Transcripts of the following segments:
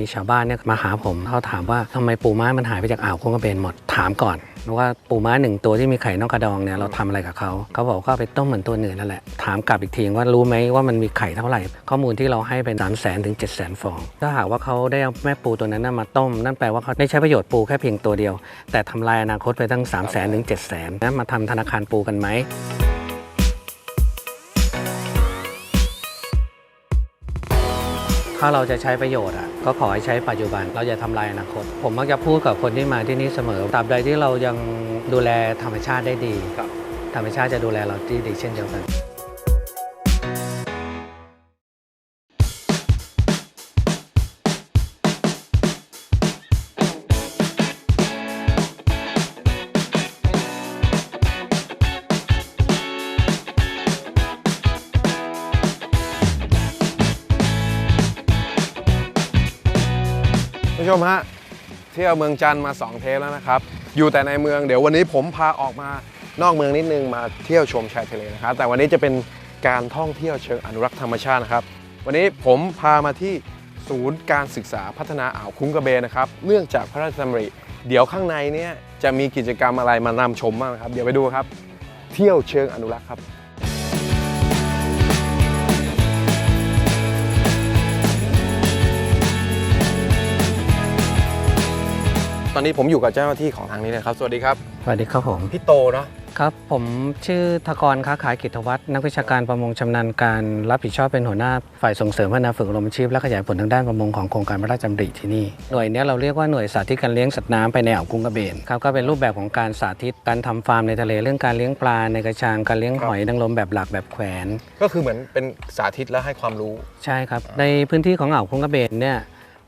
มีชาวบ้านเนี่ยมาหาผมเขาถามว่าทำไมปูม้ามันหายไปจากอ่าวโคงกระเบนหมดถามก่อนว่าปูม้าหนึ่งตัวที่มีไข่นอกกระดองเนี่ยเราทำอะไรกับเขาเขาบอกว่าเอาไปต้มเหมือนตัวอื่นนั่นแหละถามกลับอีกทีว่ารู้ไหมว่ามันมีไข่เท่าไหร่ ข้อมูลที่เราให้เป็น3 0 0 0 0 0ถึง7 0 0 0 0ฟอง ถ้าหากว่าเขาได้เอาแม่ปูตัวนั้นมาต้ม นั่นแปลว่าเขาได้ใช้ประโยชน์ปูแค่เพียงตัวเดียว แต่ทำลายอนาคตไปตั้ง3 0 0 0 0 0ถึง7 0 0 0 0นะมาทำธนาคารปูกันไหมถ้าเราจะใช้ประโยชน์อะ ก็ขอให้ใช้ปัจจุบัน เราอย่าทำลายอนาคต ผมมักจะพูดกับคนที่มาที่นี่เสมอตราบใดที่เรายังดูแลธรรมชาติได้ดีครับธรรมชาติจะดูแลเราที่ดีเช่นเดียวกัน ผู้ชมฮะเที่ยวเมืองจันทร์มา 2 เทปแล้วนะครับ อยู่แต่ในเมืองเดี๋ยววันนี้ผมพาออกมานอกเมืองนิดนึงมาเที่ยวชมชายทะเลนะครับ แต่วันนี้จะเป็นการท่องเที่ยวเชิงอนุรักษ์ธรรมชาตินะครับ วันนี้ผมพามาที่ศูนย์การศึกษาพัฒนาอ่าวคุ้งกระเบนนะครับ เนื่องจากพระราชดำริ เดี๋ยวข้างในเนี่ยจะมีกิจกรรมอะไรมานำชมบ้างครับ เดี๋ยวไปดูครับ เที่ยวเชิงอนุรักษ์ครับ อนนี้ผมอยู่กับเจ้าหน้าที่ของทางนี้นะครับ สวัสดีครับ สวัสดีครับผม พี่โตเนาะ ครับผมชื่อธกรค้าขายกิจวัตรนักวิชาการประมงชำนาญการรับผิดชอบเป็นหัวหน้าฝ่ายส่งเสริมพัฒนาฝึกอบรมอาชีพและขยายผลทางด้านประมงของโครงการพระราชดำริที่นี่ หน่วยเนี้ยเราเรียกว่าหน่วยสาธิตการเลี้ยงสัตว์น้ำไปในอ่าวกุ้งกระเบนครับก็เป็นรูปแบบของการสาธิตการทำฟาร์มในทะเลเรื่องการเลี้ยงปลาในกระชังการเลี้ยงหอยนางรมแบบหลักแบบแขวน ก็คือเหมือนเป็นสาธิตและให้ความรู้ ใช่ครับในพื้นที่ของอ่าวคงกระเบนเนี่ย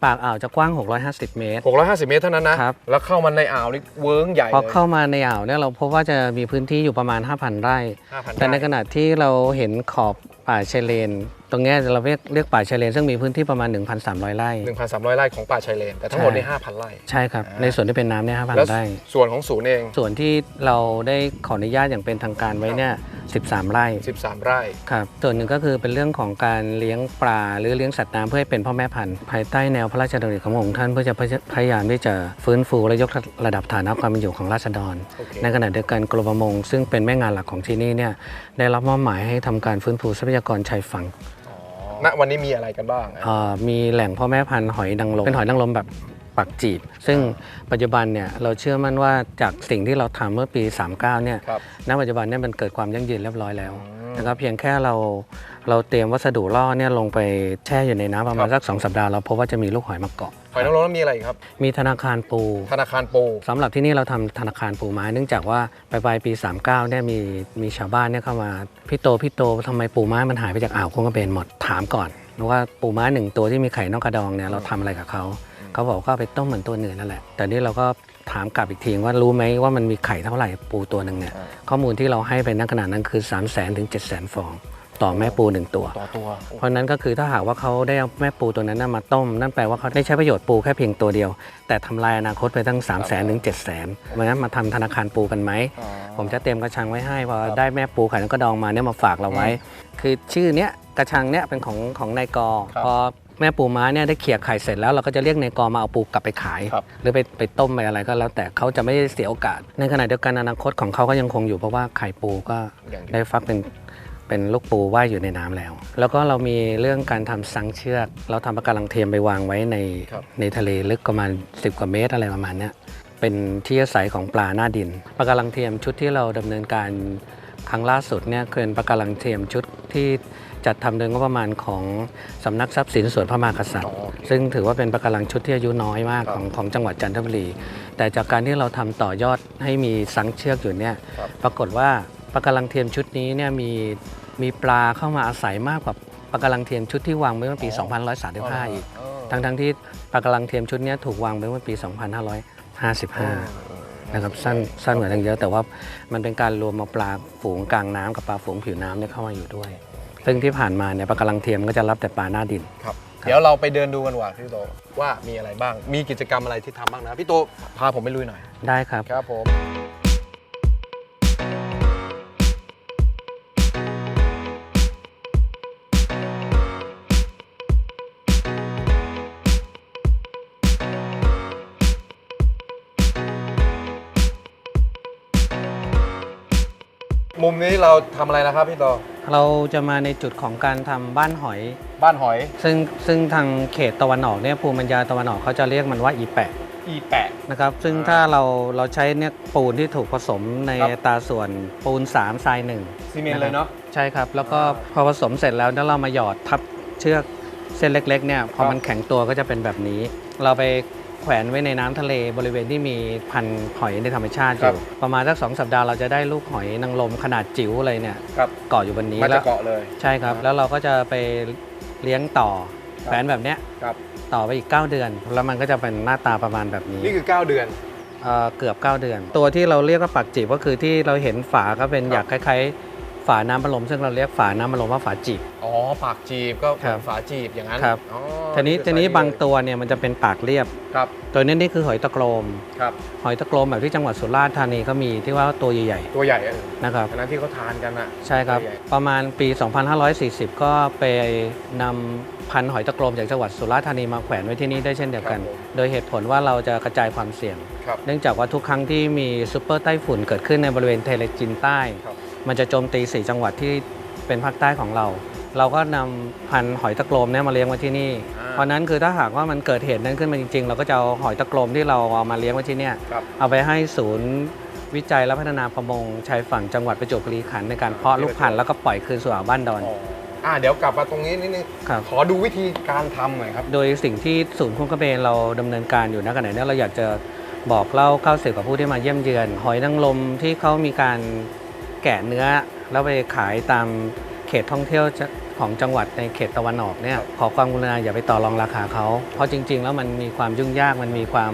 ปากอ่าวจะกว้าง 650 เมตร 650 เมตรเท่านั้นนะครับ แล้วเข้ามาในอ่าวนี่เวิ้งใหญ่พอเลยเข้ามาในอ่าวเนี่ยเราพบว่าจะมีพื้นที่อยู่ประมาณ 5,000 ไร่ 5,000แต่ในไร่ ขณะที่เราเห็นขอบป่าชายเลน ตรงเนี้ยเราเรียกเรียกป่าชายเลนซึ่งมีพื้นที่ประมาณ 1,300 ไร่ 1,300 ไร่ของป่าชายเลน แต่ทั้งหมดใช่นี่5,000 ไร่ ใช่ครับ ในส่วนที่เป็นน้ำเนี่ยแล้ว5,000 ไร่ ส่วนของศูนย์เอง ส่วนที่เราได้ขออนุญาตอย่างเป็นทางการไว้เนี่ย 13 ไร่ 13 ไร่ ครับ ส่วนหนึ่งก็คือเป็นเรื่องของการเลี้ยงปลาหรือเลี้ยงสัตว์น้ำเพื่อให้เป็นพ่อแม่พันธุ์ภายใต้แนวพระราชดำริของพระองค์ท่านเพื่อจะพยายามที่จะฟื้นฟูและยกระดับฐานะความเป็นอยู่ของราษฎรโอเคในขณะเดียวกันกรมประมง ซึ่งเป็นแม่งานหลักของที่นี่เนี่ยได้รับมอบหมายให้ทำการฟื้นฟูทรัพยากรชายฝั่ง ณวันนี้มีอะไรกันบ้างอะเอ่ามีแหล่งพ่อแม่พันธุ์หอยนางรมเป็นหอยนางรมแบบ ปักจีบ ซึ่งปัจจุบันเนี่ยเราเชื่อมั่นว่าจากสิ่งที่เราทำเมื่อปี 39 เนี่ยครับ ณปัจจุบันเนี่ยมันเกิดความยั่งยืนเรียบร้อยแล้วอืมนะครับเพียงแค่เราเราเตรียมวัสดุล่อเนี่ยลงไปแช่อยู่ในน้ำประมาณครับสักสองสัปดาห์เราพบว่าจะมีลูกหอยมาเกาะ หอยนางรมแล้วมีอะไรอีกครับ มีธนาคารปู ธนาคารปู สำหรับที่นี่เราทำธนาคารปูไม้เนื่องจากว่าปลายปลายปี 39เนี่ยมีมีชาวบ้านเนี่ยเข้ามาพี่โตพี่โตทำไมปูไม้มันหายไปจากอ่าวคงกระเบนหมดถามก่อนว่าปูม้าหนึ่งตัวที่มีไข่นอกกระดองเนี่ยเราทำอะไรกับเขา เขาบอกว่าเอาไปต้มเหมือนตัวอื่นนั่นแหละ แต่นี่เราก็ถามกลับอีกทีว่ารู้ไหมว่ามันมีไข่เท่าไหร่ปูตัวหนึ่งเนี่ยอ่าข้อมูลที่เราให้ไปณขณะนั้นคือ 3 0 0 0 0 0ถึง7 0 0 0 0 0 ฟอง ต่อแม่ปูหนึ่งตัว ต่อตัว เพราะฉะนั้นก็คือถ้าหากว่าเขาได้เอาแม่ปูตัวนั้นนะมาต้ม นั่นแปลว่าเขาได้ใช้ประโยชน์ปูแค่เพียงตัวเดียว แต่ทำลายอนาคตไปตั้ง 3 0 0 0 0 0ถึง7 0 0 0 0 0เพราะฉะนั้นมาทำธนาคารปูกันไหมอ๋อผมจะเตรียมกระชังไว้ให้พอครับได้แม่ปูไข่นกกระดองมาเนี่ยมาฝากเราไว้ คือชื่อเนี้ยกระชังเนี้ยเป็นของของนายกอครับพอแม่ปูม้าเนี่ยได้เขี่ยไข่เสร็จแล้วเราก็จะเรียกนายกอมาเอาปูกลับไปขาย ครับ หรือไปไปต้มไปอะไรก็แล้วแต่เขาจะไม่ได้เสียโอกาส ในขณะเดียวกันอนาคตของเขาก็ยังคงอยู่เพราะว่าไข่ปูก็อย่างที่ได้ฟักเป็นเป็นลูกปูว่ายอยู่ในน้ำแล้ว แล้วก็เรามีเรื่องการทำซังเชือก เราทำปะการังเทียมไปวางไว้ในครับ ในทะเลลึกประมาณ 10 กว่าเมตรอะไรประมาณเนี้ยเป็นที่อาศัยของปลาหน้าดินปะการังเทียมชุดที่เราดำเนินการครั้งล่าสุดเนี่ยคือเป็นปะการังเทียมชุดที่ จัดทำโดยงบประมาณของสำนักทรัพย์สินส่วนพระมหากษัตริย์อ๋อโอเคซึ่งถือว่าเป็นปะการังชุดที่อายุน้อยมากครับของของจังหวัดจันทบุรี แต่จากการที่เราทำต่อยอดให้มีสังเชือกอยู่เนี่ยครับปรากฏว่าปะการังเทียมชุดนี้เนี่ยมีมีปลาเข้ามาอาศัยมากกว่าปะการังเทียมชุดที่วางไว้เมื่อปี2135 อีก ทั้งทั้งๆที่ปะการังเทียมชุดเนี้ยถูกวางไว้เมื่อปี 2555 นะครับสั้นสั้นกว่าทั้งเยอะ แต่ว่ามันเป็นการรวมมาปลาฝูงกลางน้ำกับปลาฝูงผิวน้ำเนี่ยเข้ามาอยู่ด้วย ซึ่งที่ผ่านมาเนี่ยปลากระลังเทียมก็จะรับแต่ปลาหน้าดิน ครับ เดี๋ยวเราไปเดินดูกันว่าพี่โตว่ามีอะไรบ้าง มีกิจกรรมอะไรที่ทำบ้างนะ พี่โตพาผมไปลุยหน่อย ได้ครับ ครับผม มุมนี้เราทำอะไรนะครับพี่โต เราจะมาในจุดของการทำบ้านหอย บ้านหอย ซึ่งซึ่งทางเขตตะวันออกเนี่ยภูมิปัญญาตะวันออกเขาจะเรียกมันว่าอีแปะอีแปะนะครับ ซึ่งอ่าถ้าเราเราใช้เนี่ยปูนที่ถูกผสมในครับ อัตราส่วนปูน3ทราย1ซีเมนต์เลยเนาะ ใช่ครับ แล้วก็อ่าพอผสมเสร็จแล้วแล้วเรามาหยอดทับเชือกเส้นเล็กๆเนี่ยพอครับมันแข็งตัวก็จะเป็นแบบนี้ เราไป แขวนไว้ในน้ำทะเลบริเวณที่มีพันธุ์หอยในธรรมชาติอครับยู่ประมาณสักสองสัปดาห์เราจะได้ลูกหอยนางรมขนาดจิ๋วเลยเนี่ยครับเกาะอยู่บนนี้มันแล้จะวเกาะเลยใช่ครับ แล้วเราก็จะไปเลี้ยงต่อครับแขวนแบบเนี้ยครับต่อไปอีก 9 เดือน แล้วมันก็จะเป็นหน้าตาประมาณแบบนี้ นี่คือ 9 เดือนเอ่อเกือบ 9 เดือน ตัวที่เราเรียกว่าปักจีบก็คือที่เราเห็นฝาก็เป็นครับอยากคล้ายๆ ฝาน้ำพัดลมซึ่งเราเรียกฝาน้ำพัดลมว่าฝาจีบ อ๋อปากจีบก็ครับฝาจีบอย่างนั้นครับ อ๋อทีนี้คือทีนี้ไซส์บางตัวเนี่ยมันจะเป็นปากเรียบ ครับตัวนี้นี่คือหอยตะโกรม ครับหอยตะโกรมแบบที่จังหวัดสุราษฎร์ธานีก็มีที่ว่าตัวใหญ่ตัวใหญ่อะๆนะครับ อันนั้นที่เขาทานกันอะใช่ครับตัวใหญ่ ประมาณปี 2540 ก็ไปนำพันธุ์หอยตะโกรมจากจังหวัดสุราษฎร์ธานีมาแขวนไว้ที่นี่ได้เช่นเดียวกัน โดยเหตุผลว่าเราจะกระจายความเสี่ยง ครับ เนื่องจากว่าทุกครั้งที่มีซูเปอร์ไต้ฝุ่นเกิดขึ้นในบริเวณเทเลจินใต้ ครับ มันจะโจมตีสี่จังหวัดที่เป็นภาคใต้ของเรา เราก็นำพันธุ์หอยตะโกรมเนี่ยมาเลี้ยงไว้ที่นี่อ่าเพราะนั้นคือถ้าหากว่ามันเกิดเหตุนั้นขึ้นมาจริง ๆ เราก็จะเอาหอยตะโกรมที่เราเอามาเลี้ยงไว้ที่เนี่ยครับเอาไปให้ศูนย์วิจัยและพัฒนาประมงชายฝั่งจังหวัดประจวบคีรีขันธ์ในการเพาะลูกพันธุ์แล้วก็ปล่อยคืนสู่อ่าวบ้านดอนอ๋ออ่าเดี๋ยวกลับมาตรงนี้นิดนึงครับขอดูวิธีการทำหน่อยครับ โดยสิ่งที่ศูนย์คุ้งกระเบนเราดำเนินการอยู่ณขณะนี้เราอยากจะบอกเล่าเข้าสื่อกับผู้ที่มาเยี่ยมเยือน หอยนางรมที่เขามีการ แกะเนื้อ แล้วไปขายตามเขตท่องเที่ยวจะของจังหวัดในเขตตะวันออกเนี่ยขอความกรุณาอย่าไปต่อรองราคาเขา เพราะจริง ๆ แล้วมันมีความยุ่งยากมันมีความ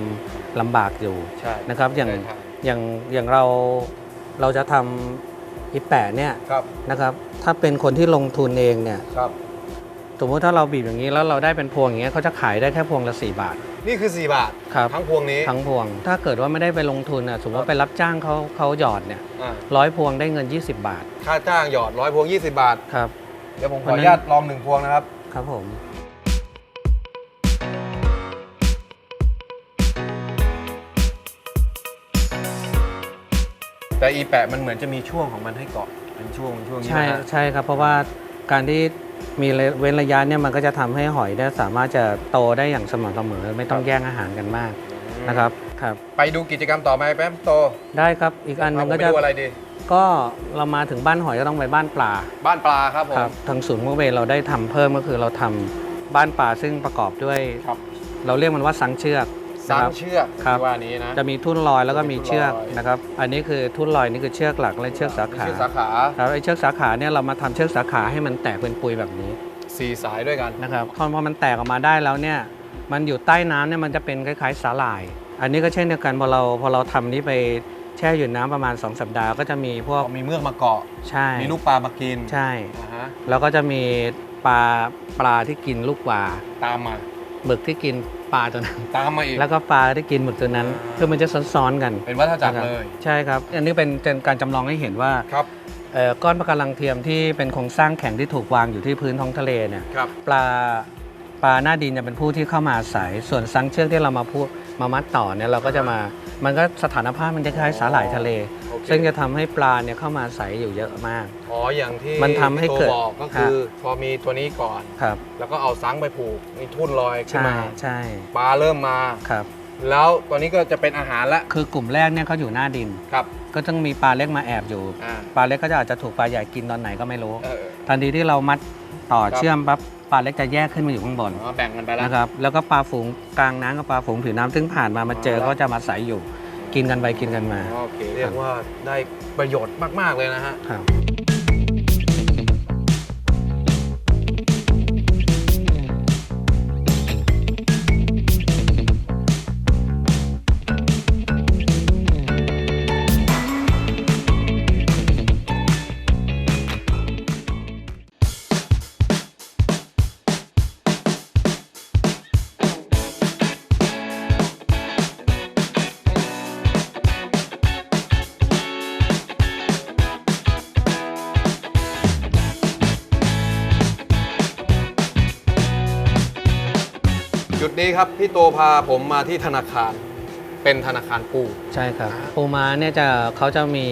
ลำบากอยู่ใช่นะครับอย่างใช่ครับอย่างอย่างเราเราจะทำอีแปะเนี่ยครับนะครับ ถ้าเป็นคนที่ลงทุนเองเนี่ยครับสมมติถ้าเราบีบอย่างนี้แล้วเราได้เป็นพวงอย่างเงี้ยเขาจะขายได้แค่พวงละ4บาท นี่คือ 4 บาท ครับทั้งพวงนี้ ทั้งพวง ถ้าเกิดว่าไม่ได้ไปลงทุนอะสมมติว่าไปรับจ้างเขาเขาหยอดเนี่ยอ่า ร้อยพวงได้เงิน 20 บาท ค่าจ้างหยอดร้อยพวง 20 บาท ครับ เดี๋ยวผมขวัอนอนั้นนุญาตลองหนึ่งพวงนะครับ ครับผม แต่อีแปะมันเหมือนจะมีช่วงของมันให้เกาะเป็นช่วงช่วงนี้ใช่นะฮะ ใช่ครับ เพราะว่า การที่มีเว้นระยะเนี่ยมันก็จะทำให้หอยเนี่ยสามารถจะโตได้อย่างสม่ำเสมอไม่ต้องแย่งอาหารกันมากนะครับครับ ไปดูกิจกรรมต่อไปแป๊บโต ได้ครับอีกอันหนึงเอาผมก็ไปจะดูอะไรดี ก็เรามาถึงบ้านหอยก็ต้องไปบ้านปลา บ้านปลาครับผมครับทางศูนย์มุกเวเราได้ทำเพิ่มก็คือเราทำบ้านปลาซึ่งประกอบด้วยครับเราเรียกมันว่าสังเชือก สานะคมรับเชือกครับ ที่ว่านี้นะ จะมีทุ่นลอยแล้วก็มีเชือกมีทุ่นลอย นะครับ อันนี้คือทุ่นลอยนี่คือเชือกหลักและเชือกสาขาเชือกสาขาครับไอ้เชือกสาขาเนี่ยเรามาทำเชือกสาขาให้มันแตกเป็นปุยแบบนี้สี่สายด้วยกัน นะครับพอพอมันแตกออกมาได้แล้วเนี่ยมันอยู่ใต้น้ำเนี่ยมันจะเป็นคล้ายๆสาหร่าย อันนี้ก็เช่นเดียวกันพอเราพอเราทำนี้ไปแช่อยู่น้ำประมาณ 2 สัปดาห์ก็จะมีพวกมีเมือกมาเกาะ ใช่มีลูกปลามากินใช่ อ่าฮะแล้วก็จะมีปลาปลาที่กินลูกปลาตามมา หมึกที่กินปลาตัวนั้น ตามมาอีก แล้วก็ปลาที่กินหมึกตัวนั้นอ่าคือมันจะซ้อนๆกันเป็นวัฏจักรนะครับเลย ใช่ครับ อันนี้เป็นเป็นการจำลองให้เห็นว่าครับ เอ่อก้อนปะการังเทียมที่เป็นโครงสร้างแข็งที่ถูกวางอยู่ที่พื้นท้องทะเลเนี่ย ครับ ปลาปลาหน้าดินจะเป็นผู้ที่เข้ามาอาศัย ส่วนซังเชือกที่เรามาพูดมามัดต่อเนี่ยเราก็จะมา มันก็สถานภาพมันจะคล้ายสาหร่ายทะเล โอเค ซึ่งจะทำให้ปลาเนี่ยเข้ามาอาศัยอยู่เยอะมาก อ๋ออย่างที่มันทำให้พี่โตเกิดบอกก็คือ พอมีตัวนี้ก่อน ครับ แล้วก็เอาสังไปผูกมีทุ่นลอยขึ้นใช่มาใช่ปลาเริ่มมา ครับ แล้วตัวนี้ก็จะเป็นอาหารละคือกลุ่มแรกเนี่ยเขาอยู่หน้าดิน ครับก็ต้องมีปลาเล็กมาแอบอยู่ อ่าปลาเล็กก็จะอาจจะถูกปลาใหญ่กินตอนไหนก็ไม่รู้ เออ ทันทีที่เรามัดต่อครับ เชื่อมปั๊บ ปลาเล็กจะแยกขึ้นมาอยู่ข้างบนอ๋อแบ่งกันไปแล้วนะครับ แล้วก็ปลาฝูงกลางน้ำกับปลาฝูงผิวน้ำซึ่งผ่านมามาเจออ๋อก็จะมาใสอยู่ กินกันไปกินกันมา โอเคเรียกว่าได้ประโยชน์มาก ๆ เลยนะฮะ ครับ จุดนี้ครับพี่โตพาผมมาที่ธนาคารเป็นธนาคารปูใช่ครับ ปูม้าเนี่ยจะเขาจะมี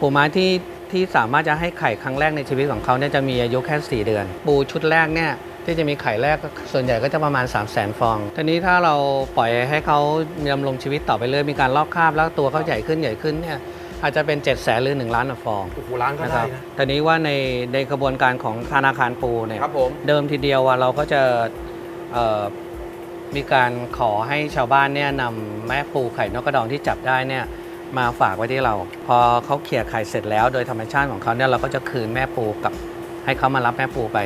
ปูม้าที่ที่สามารถจะให้ไข่ครั้งแรกในชีวิตของเขาเนี่ยจะมีอายุแค่ 4 เดือน ปูชุดแรกเนี่ยที่จะมีไข่แรกก็ส่วนใหญ่ก็จะประมาณ 3 0 0 0 0 0 ฟอง ทีนี้ถ้าเราปล่อยให้เขาดำรงชีวิตต่อไปเรื่อยมีการลอกคราบแล้วตัวเขาใหญ่ขึ้นใหญ่ขึ้นเนี่ยอาจจะเป็น 7 0 0 0 0 0หรือ 1 ล้านฟองโอ้โหร้านก็นะคได้รับนะทีนี้ว่าในในกระบวนการของธนาคารปูเนี่ยครับผมเดิมทีเดียวอะเราก็จะเอ่อ มีการขอให้ชาวบ้านเนี่ยนำแม่ปูไข่นกกระดองที่จับได้เนี่ยมาฝากไว้ที่เรา พอเขาเขี่ยไข่เสร็จแล้วโดยธรรมชาติของเขาเนี่ยเราก็จะคืนแม่ปูกับให้เขามารับแม่ปูไป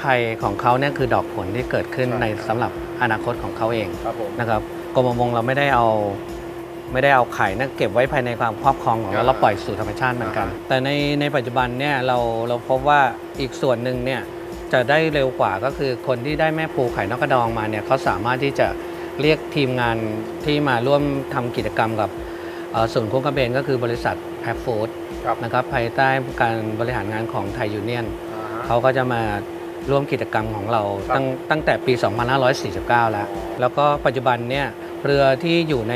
ไข่ของเขาเนี่ยคือดอกผลที่เกิดขึ้นใช่ในสำหรับอนาคตของเขาเองครับผมนะครับกรมประมงเราไม่ได้เอาไม่ได้เอาไข่นั่นเก็บไว้ภายในความครอบครองของเราอ่าเราปล่อยสู่ธรรมชาติเหมือนกันอ่าฮะแต่ในในปัจจุบันเนี่ยเราเราพบว่าอีกส่วนหนึ่งเนี่ย จะได้เร็วกว่าก็คือคนที่ได้แม่ปูไข่นกกระดองมาเนี่ยเขาสามารถที่จะเรียกทีมงานที่มาร่วมทำกิจกรรมกับเอ่อศูนย์โค้งกระเบนก็คือบริษัทแพคฟู้ดครับนะครับภายใต้การบริหารงานของไทยยูเนียนอ่าฮะเขาก็จะมาร่วมกิจกรรมของเราครับตั้งตั้งแต่ปี 2549 แล้ว แล้วก็ปัจจุบันเนี่ยเรือที่อยู่ใน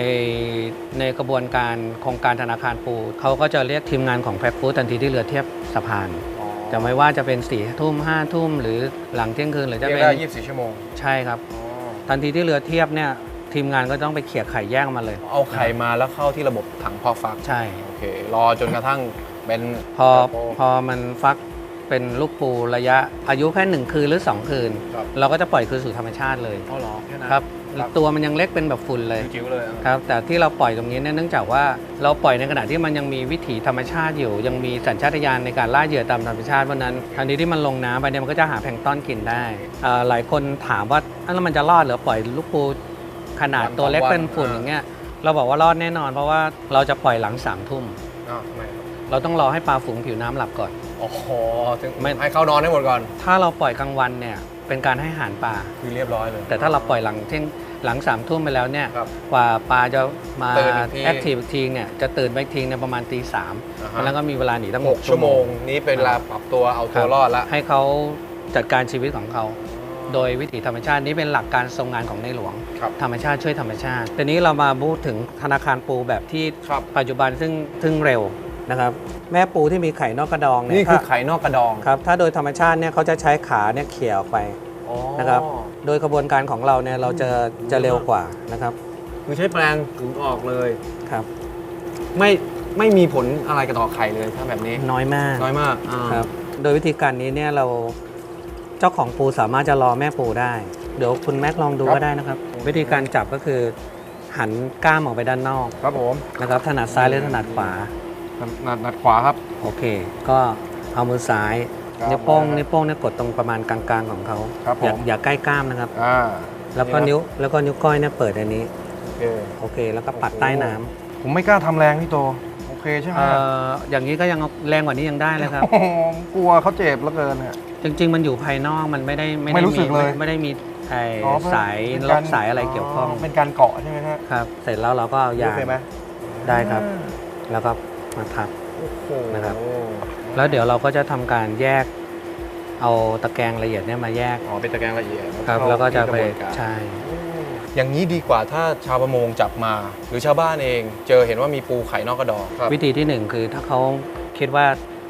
ในกระบวนการโครงการธนาคารปูเขาก็จะเรียกทีมงานของแพ็คฟู้ดทันทีที่เรือเทียบสะพานอ๋อ จะไม่ว่าจะเป็น4ี่ทุ่มห้าทุ่มหรือหลังเที่ยงคืนหรือจะเรียกเป็นได้24 ชั่วโมงใช่ครับ อ๋อทันทีที่เรือเทียบเนี่ยทีมงานก็ต้องไปเขี่ยไข่แยกมาเลย เอาไข่มาแล้วเข้าที่ระบบถังเพอฟักใช่ โอเค รอจนกระทั่งเป็นพอโตพอมันฟักเป็นลูกปูระยะอายุแค่หนึ่งคืนหรือ2คืน ครับ เราก็จะปล่อยคืนสู่ธรรมชาติเลยเอาเหรอแค่นั้นครับ ครับตัวมันยังเล็กเป็นแบบฝุ่นเลยจิ๋วๆเลยอะครับแต่ที่เราปล่อยตรงนี้เนี่ยเนื่องจากว่าเราปล่อยในขณะที่มันยังมีวิถีธรรมชาติอยู่ ยังมีสัญชาตญาณในการล่าเหยื่อตามธรรมชาติเพราะฉะนั้นทันทีที่มันลงน้ำไปเนี่ยมันก็จะหาแพลงก์ต้อนกินได้อ่าหลายคนถามว่าอ้าวแล้วมันจะรอดเหรือปล่อยลูกปูขนาดตัวเล็กเป็นฝุ่นอย่างเงี้ยเราบอกว่ารอดแน่นอน เพราะว่าเราจะปล่อยหลังสามทุ่มอ้าวทำไมครับเราต้องรอให้ปลาฝูงผิวน้ำหลับก่อน โอ้โหถึงไม่ ให้เขานอนให้หมดก่อน ถ้าเราปล่อยกลางวันเนี่ยเป็นการให้อาหารปลา คือเรียบร้อยเลยแต่ถ้าเราปล่อยหลังเที่ยง หลังสามทุ่มไปแล้วเนี่ยครับกว่าปลาจะมาตื่นอีกที แอคทีฟอีกทีเนี่ยจะตื่นไปอีกทีเนี่ยประมาณตีสามอ่าฮะแล้วก็มีเวลาหนีตั้งหหกกชั่วโมงนี้เป็นเวลาปรับตัวเอาตัวรอดละ ให้เขาจัดการชีวิตของเขา โดยวิถีธรรมชาตินี้เป็นหลักการทรงงานของในหลวง ครับธรรมชาติช่วยธรรมชาติทีนี้เรามาพูดถึงธนาคารปูแบบที่ครับ ปัจจุบันซึ่งซึ่งเร็วนะครับ แม่ปูที่มีไข่นอกกระดองเนี่ยนี่คือถ้าไข่นอกกระดองครับถ้าโดยธรรมชาติเนี่ยเขาจะใช้ขาเนี่ยเขี่ยออกไปอ๋อนะครับ โดยกระบวนการของเราเนี่ยเราจะจะเร็วกว่านะครับคือใช้แปลงถึงออกเลยครับ ไม่ไม่มีผลอะไรกับต่อไข่เลยถ้าแบบนี้น้อยมากน้อยมากอ่าครับโดยวิธีการนี้เนี่ยเราเจ้าของปูสามารถจะรอแม่ปูได้ เดี๋ยวคุณแม็กลองดูก็ได้นะครับ วิธีการจับก็คือหันก้ามออกไปด้านนอกครับผมนะครับถนัดซ้ายหรือถนัดขวานัดนัดขวาครับ โอเค ก็เอามือซ้ายครับ นิ้วโป้งผมนิ้วโป้งเนี่ยกดตรงประมาณกลางๆของเขาครับอย่าผมอย่าใกล้ก้ามนะครับ อ่าแล้วก็นี่ครับนิ้วแล้วก็นิ้วก้อยเนี่ยเปิดอันนี้โอเคโอเค แล้วก็ปัดใต้น้ำผมไม่กล้าทำแรงพี่โต โอเคใช่ไหมเอ่ออย่างนี้ก็ยังเอาแรงกว่านี้ยังได้เลยครับ โอ้โหกลัวเขาเจ็บเหลือเกินเนี่ย จริง ๆ มันอยู่ภายนอกมันไม่ได้ไม่ไม่ได้รู้สึกเลย ไม่ได้มีไอ้อ๋อเพระสายเป็นล็กอกสายอะไรเกี่ยวข้องเป็นการเกาะใช่ไหมฮะครับ เสร็จแล้วเราก็เอายาง โอเคไหมได้ครับอ่าแล้วก็มาทับ โอ้โหนะครับ แล้วเดี๋ยวเราก็จะทำการแยกเอาตะแกรงละเอียดเนี่ยมาแยกอ๋อเป็นตะแกรงละเอียดครับเข้าแล้วก็จะที่ไประบวนการใช่อย่างนี้ดีกว่าถ้าชาวประมงจับมา หรือชาวบ้านเองเจอเห็นว่ามีปูไข่นอกกระดองครับวิธีที่หนึ่งคือถ้าเขาคิดว่า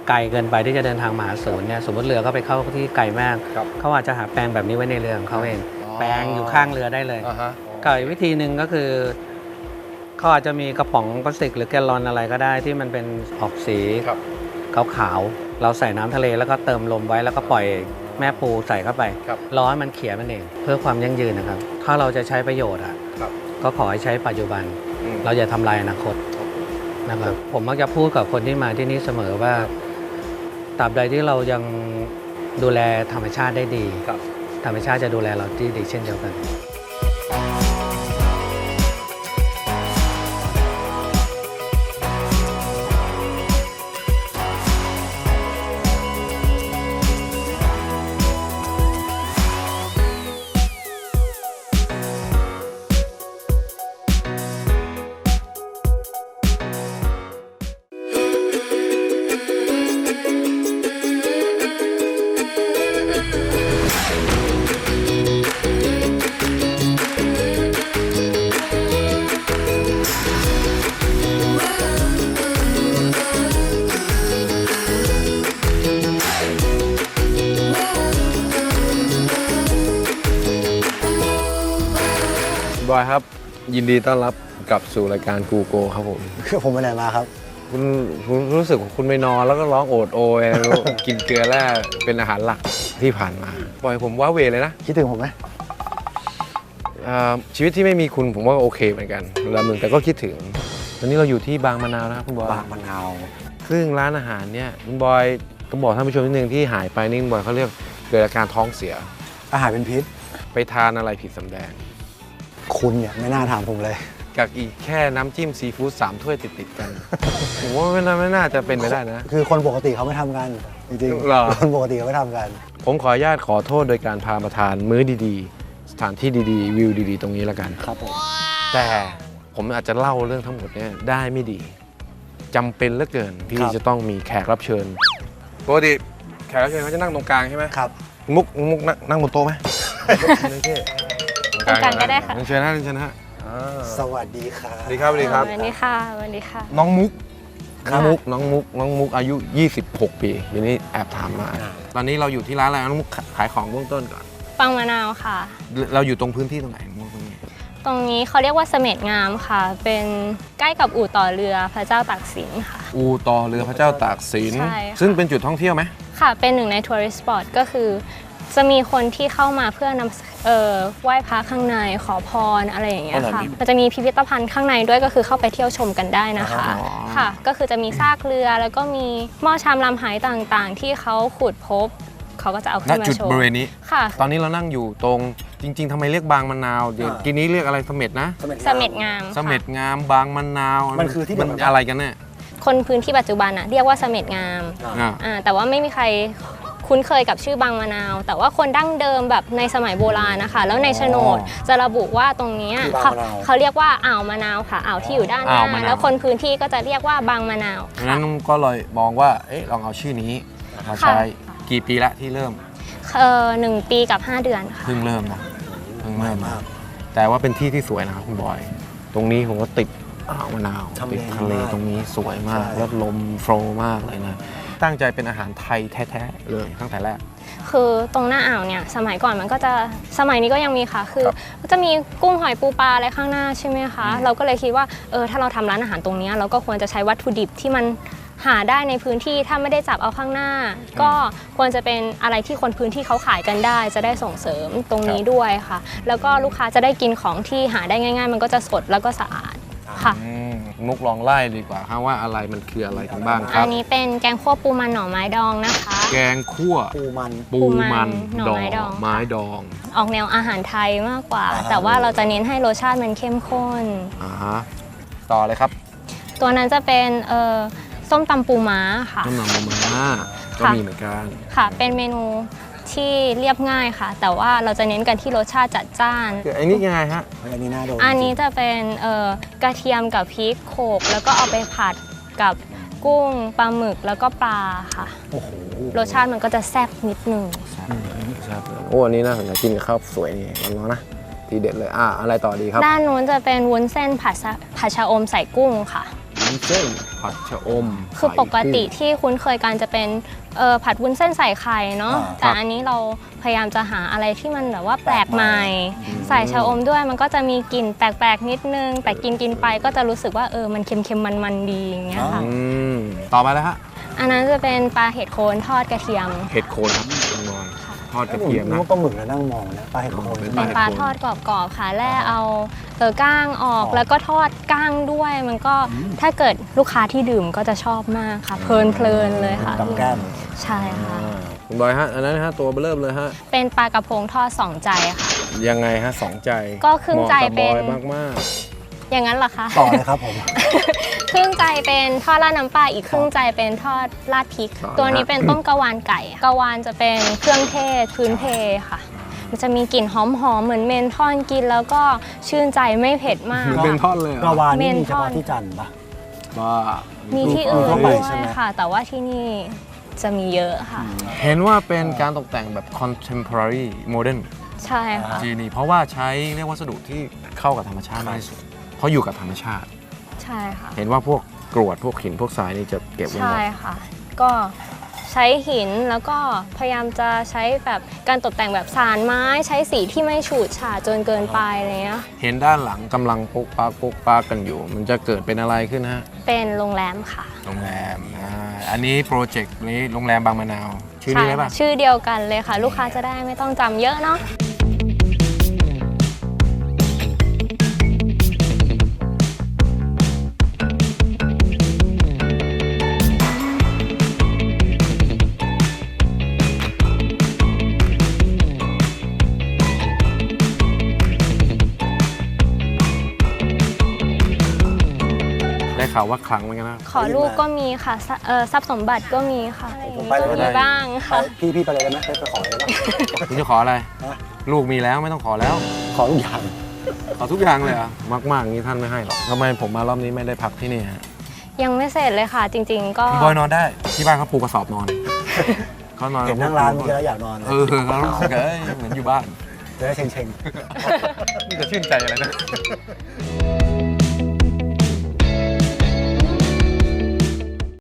ไกลเกินไปที่จะเดินทางมาหาศูนย์เนี่ยสมมติเรือเขาไปเข้าที่ไกลมากครับเขาอาจจะหาแปลงแบบนี้ไว้ในเรือของเขาเองอ๋อแปลงอยู่ข้างเรือได้เลยอ่าฮะกับอีกวิธีหนึ่งก็คือเขาอาจจะมีกระป๋องพลาสติกหรือแกลลอนอะไรก็ได้ที่มันเป็นออกสีครับ ขาวๆ เราใส่น้ำทะเลแล้วก็เติมลมไว้แล้วก็ปล่อยแม่ปูใส่เข้าไปครับรอให้มันเขียมันเอง เพื่อความยั่งยืนนะครับ ถ้าเราจะใช้ประโยชน์อะครับก็ขอให้ใช้ปัจจุบันอืมเราอย่าทำลายอนาคตนะครับผมมักจะพูดกับคนที่มาที่นี่เสมอว่าตราบใดที่เรายังดูแลธรรมชาติได้ดีครับธรรมชาติจะดูแลเราที่ดีเช่นเดียวกัน ยินดีต้อนรับกลับสู่รายการกูโกครับผม คือผมไปไหนมาครับ คุณคุณรู้สึกว่าคุณไม่นอนแล้วก็ร้องโอดโอยกินเกลือแร่เป็นอาหารหลักที่ผ่านมา ปล่อยผมว้าเหวเลยนะคิดถึงผมไหมเอ่อชีวิตที่ไม่มีคุณผมว่าโอเคเหมือนกันระดับหนึ่งแต่ก็คิดถึง ตอนนี้เราอยู่ที่บางมะนาวนะครับคุณบอยบางมะนาว ซึ่งร้านอาหารเนี่ยคุณบอยต้องบอกท่านผู้ชมนิดนึงที่หายไปนี่คุณบอยเขาเรียกเกิดอาการท้องเสีย อาหารเป็นพิษ ไปทานอะไรผิดสำแดง คุณเนี่ยไม่น่าถามผมเลย กับอีกแค่น้ำจิ้มซีฟู้ดสามถ้วยติดๆกัน ผมว่าไม่น่าไม่น่าจะเป็นไปได้นะ คือคนปกติเขาไม่ทำกัน จริงเหรอ คนปกติเขาไม่ทำกัน ผมขออนุญาตขอโทษโดยการพามาทานมื้อดีๆ สถานที่ดีๆ วิวดีๆ ตรงนี้แล้วกัน ครับผม แต่ผมอาจจะเล่าเรื่องทั้งหมดเนี่ยได้ไม่ดีจำเป็นเหลือเกินที่จะต้องมีแขกรับเชิญปกติแขกรับเชิญเขาจะนั่งตรงกลางใช่ไหมครับ มุกมุกนั่งนั่งบนโต๊ะไหม ไม่ใช่ ตรงกลางก็ได้ค่ะเชิญนะเชิญนะอ่าสวัสดีครับสวัสดีครับสวัสดีครับสวัสดีค่ะสวัสดีค่ะ น้องมุกคน้รัอบงมุกน้องมุกน้องมุกอายุ 26 ปีทีนี้แอบถามมา ตอนนี้เราอยู่ที่ร้านอะไรน้องมุกขายของเบื้องต้นก่อนปังมะนาวค่ะ เราอยู่ตรงพื้นที่ตรงไหนน้องมุกตรงนี้ตรงนี้เขาเรียกว่าเสม็ดงามค่ะ เป็นใกล้กับอู่ต่อเรือพระเจ้าตากสินค่ะ อูต่อเรือพระเจ้าตากสินใช่ค่ะซึ่งเป็นจุดท่องเที่ยวไหมค่ะ เป็นหนึ่งในทัวริสต์สปอตก็คือ จะมีคนที่เข้ามาเพื่อนำเอ่อไหว้พระข้างในขอพรอะไรอย่างเงี้ยค่ะ มันจะมีพิพิธภัณฑ์ข้างในด้วยก็คือเข้าไปเที่ยวชมกันได้นะคะค่ะ ก็คือจะมีซากเรือแล้วก็มีหม้อชามลำหายต่างๆ ที่เขาขุดพบเขาก็จะเอาณขึ้นมาจุดโชว์บริเวณนี้ ค่ะตอนนี้เรานั่งอยู่ตรงจริง ๆทำไมเรียกบางมะนาวเดี๋ยวทีนี้เรียกอะไรเสม็ดนะเสม็ดงามเสค่ะม็ดงามบางมะนาวมันคือที่แบบ มันอะไรกันแน่คนพื้นที่ปัจจุบันอะเรียกว่าเสม็ดงามอ่า อ่าแต่ว่าไม่มีใคร คุ้นเคยกับชื่อบางมะนาว แต่ว่าคนดั้งเดิมแบบในสมัยโบราณนะคะ แล้วในโฉนดจะระบุว่าตรงเนี้ยคือบางเขามะนาวเขาเรียกว่าอ่าวมะนาวค่ะอ่าวที่อยู่ด้านหอ่าวน้ามะนาวแล้วคนพื้นที่ก็จะเรียกว่าบางมะนาวดังค่ะนั้นก็เลยมองว่าเอ๊ะลองเอาชื่อนี้มาใช้ค่ะกี่ปีละที่เริ่มเออหนึ่งปีกับ 5 เดือนค่ะเพิ่งเริ่มนะเพิ่งใหม่เริ่มมากแต่ว่าเป็นที่ที่สวยนะครับคุณบอย ตรงนี้ผมก็ติดอ่าวมะนาวทำเลติดทะเลมากตรงนี้สวยมากใช่แล้วลมโฟลว์มากเลยนะ ตั้งใจเป็นอาหารไทยแท้ๆเลยตั้งแต่แรก คือตรงหน้าอ่าวเนี่ยสมัยก่อนมันก็จะสมัยนี้ก็ยังมีค่ะ คือครับก็จะมีกุ้งหอยปูปลาอะไรข้างหน้าใช่ไหมคะเราก็เลยคิดว่าเออถ้าเราทำร้านอาหารตรงเนี้ยเราก็ควรจะใช้วัตถุดิบที่มันหาได้ในพื้นที่ถ้าไม่ได้จับเอาข้างหน้า ก็ควรจะเป็นอะไรที่คนพื้นที่เขาขายกันได้ จะได้ส่งเสริมตรงนี้ด้วยค่ะ แล้วก็ลูกค้าจะได้กินของที่หาได้ง่าย ๆ มันก็จะสดแล้วก็สะอาดค่ะอื มมุกลองไล่ดีกว่าครับว่าอะไรมันคืออะไรกันบ้างคอัรับ นนี้เป็นแกงคั่วปูมันหน่อไม้ดองนะคะ แกงคั่วปูมัน ปูมันหน่อดองไม้ดอง ไม้ดองออกแนวอาหารไทยมากกว่า อ่า แต่ว่าเราจะเน้นให้รสชาติมันเข้มข้น อ่าฮะต่อเลยครับตัวนั้นจะเป็นเอ่อส้มตำปูม้าค่ะ น้ำหนังมาม่าก็ค่ะมีเหมือนกัน ค่ะ เป็นเมนู ที่เรียบง่ายค่ะ แต่ว่าเราจะเน้นกันที่รสชาติจัดจ้านคือไอ้นี่ยังไงฮะเฮ้ยอันนี้น่าโดนอันนี้จริงจะเป็นเอ่อกระเทียมกับพริกโขลกแล้วก็เอาไปผัดกับกุ้งปลาหมึกแล้วก็ปลาค่ะ โอ้โหรสชาติมันก็จะแซ่บนิดนึงครับโอ้อันนี้น่าสนใจกินกับข้าวสวยนี่ร้อนๆนะทีเด็ดเลยอะอะไรต่อดีครับ ด้านนู้นจะเป็นวุ้นเส้นผัดชะผัดชะอมใส่กุ้งค่ะ วุ้นเส้น ผัดชะอมคือใส่ปกติงที่คุ้นเคยกันจะเป็นเอ่อผัดวุ้นเส้นใส่ไข่เนาะอ่าแต่อันนี้เราพยายามจะหาอะไรที่มันแบบว่าแปลกใหม่ ใส่ชะอมด้วยมันก็จะมีกลิ่นแปลกๆนิดนึง แต่กินกินๆไปก็จะรู้สึกว่าเออมันเค็มๆมันๆดีอย่างเงี้ยค่ะอืมต่อไปแล้วฮะอันนั้นจะเป็นปลาเห็ดโคนทอดกระเทียม เห็ดโคนครับคุณบอย ทอดกระเทียมนึนะกว่าปลาหมึกแล้วนั่งมองนะปลาเห็ดโคนเป็นเป็นปลาทอดกรอบๆค่ะแล่เอาเออก้างออกอ๋อแล้วก็ทอดก้างด้วย มันก็ถ้าเกิดลูกค้าที่ดื่มก็จะชอบมากค่ะ เพลินๆเลยค่ะกับแก้มใช่ค่ะอ่าคุณบอยฮะอันนั้นฮะตัวเบอเริ่มเลยฮะเป็นปลากระพงทอดสองใจค่ะยังไงฮะสองใจก็ครึ่งใจหมาะกับเป็นบอยมาก อย่างนั้นเหรอคะต่อเลยครับผม ครึ่งใจเป็นทอดราดน้ำปลาอีกครึ่งใจเป็นทอดราดพริกตัวนี้เป็นต้มกะวานไก่กะวานจะเป็นเครื่องเทศพื้นเพค่ะ มันจะมีกลิ่นหอมๆเหมือนเมนทอนกินแล้วก็ชื่นใจไม่เผ็ดมากๆมันเป็นทอดเลยเหรกระอวานนี่เมนมีเฉทอพาะดที่จันทร์ปะว่ามีที่อื่นทั่วไปด้วยใช่ไหมค่ะ แต่ว่าที่นี่จะมีเยอะค่ะ เห็นว่าเป็นการตกแต่งแบบ contemporary modern ใช่ค่ะ จีนี่เพราะว่าใช้เรียกวัสดุที่เข้ากับธรรมชาติมากที่สุด เพราะอยู่กับธรรมชาติ ใช่ค่ะ เห็นว่าพวกกรวดพวกหินพวกทรายนี่จะเก็บไว้หมใช่ดค่ะ ก็ใช้หินแล้วก็พยายามจะใช้แบบการตกแต่งแบบสารไม้ใช้สีที่ไม่ฉูดฉาดจนเกินไปอะไรเงี้ยเห็นด้านหลังกำลังปุกปักปุกปักกันอยู่ มันจะเกิดเป็นอะไรขึ้นฮะเป็นโรงแรมค่ะโรงแรมอ่าอันนี้โปรเจกต์นี้โรงแรมบางมะนาว ชื่อนี้ใช่ได้ปะค่ะชื่อเดียวกันเลยค่ะ ลูกค้าจะได้ไม่ต้องจำเยอะเนาะ ข่าวว่าคลังเหมือนกันนะ ขอลูกก็มีค่ะทรัเอ่อทรัพย์สมบัติก็มีค่ะผมไปเลยก็ก็ได้มีบ้างไปค่ะพี่พี่ไปเลยได้ไหมไปไปขอเลยได้ปะคุณจะขออะไร ฮะ ลูกมีแล้วไม่ต้องขอแล้ว ขอทุกอย่าง ขอทุกอย่างเลยเหรอะมากๆอย่างนี้ท่านไม่ให้หรอกทำไมผมมารอบนี้ไม่ได้พักที่นี่ฮะยังไม่เสร็จเลยค่ะ จริง ๆ ก็คุณบอยนอนได้ ที่บ้านเขาปูกระสอบนอนเขานอนเห็นนั่งร้านเมื่อกี้แล้วอยากนอนเออเขารู้สึกเอ้ยเหมือนอยู่บ้าน จะได้เชงเชง นี่จะชื่นใจอะไรนะ